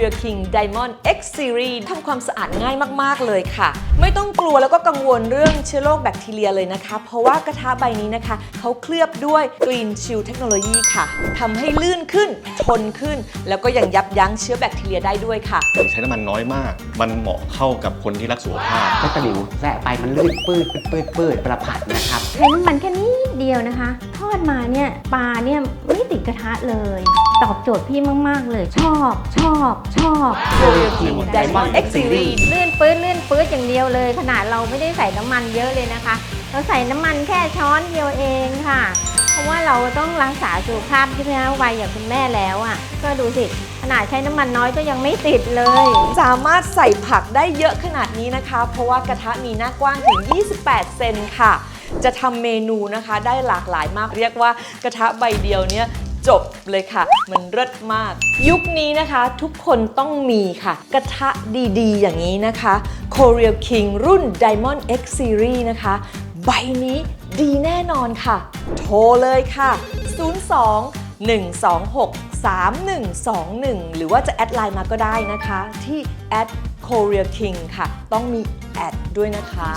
Korea King Diamond X Series ทำความสะอาดง่ายมาก ๆ เลยค่ะ ไม่ต้องกลัวแล้วก็กังวลเรื่องเชื้อโรคแบคทีเรียเลยนะคะ เพราะว่ากระทะใบนี้นะคะ เขาเคลือบด้วย Green Shield Technology ค่ะทำให้ลื่นขึ้น ทนขึ้น แล้วก็ยังยับยั้งเชื้อแบคทีเรียได้ด้วยค่ะ ใช้น้ำมันน้อยมาก มันเหมาะเข้ากับคนที่รักสุขภาพก็ตะหลิวแสะไปมันลื่นปืดปืดปืดปืดประผัดนะครับใช้น้ำมันแค่นิดเดียวนะคะ ทอดมาเนี่ยปลาเนี่ยไม่ติดกระทะเลย ตอบโจทย์พี่มาก ๆ เลยชอบชอบชอบ Korea King Diamond X Series ลื่นปื้ดลื่นปื้ดอย่างเดียวเลย ขนาดเราไม่ได้ใส่น้ำมันเยอะเลยนะคะ เราใส่น้ำมันแค่ช้อนเดียวเองค่ะ เพราะว่าเราต้องรักษาสุขภาพใช่ไหมคะวัยอย่างคุณแม่แล้วอะ ก็ดูสิ ขนาดใช้น้ำมันน้อยก็ยังไม่ติดเลย สามารถใส่ผักได้เยอะขนาดนี้นะคะ เพราะว่ากระทะมีหน้ากว้างถึง 28 เซนค่ะจะทำเมนูนะคะได้หลากหลายมากเรียกว่ากระทะใบเดียวเนี่ย จบเลยค่ะ มันเลิศมาก ยุคนี้นะคะทุกคนต้องมีค่ะ กระทะดีๆ อย่างนี้นะคะ Korea King รุ่น Diamond X Series นะคะ ใบนี้ดีแน่นอนค่ะ โทรเลยค่ะ 02 126 3121 หรือว่าจะแอดไลน์มาก็ได้นะคะ ที่ at korea king ค่ะ ต้องมีแอดด้วยนะคะ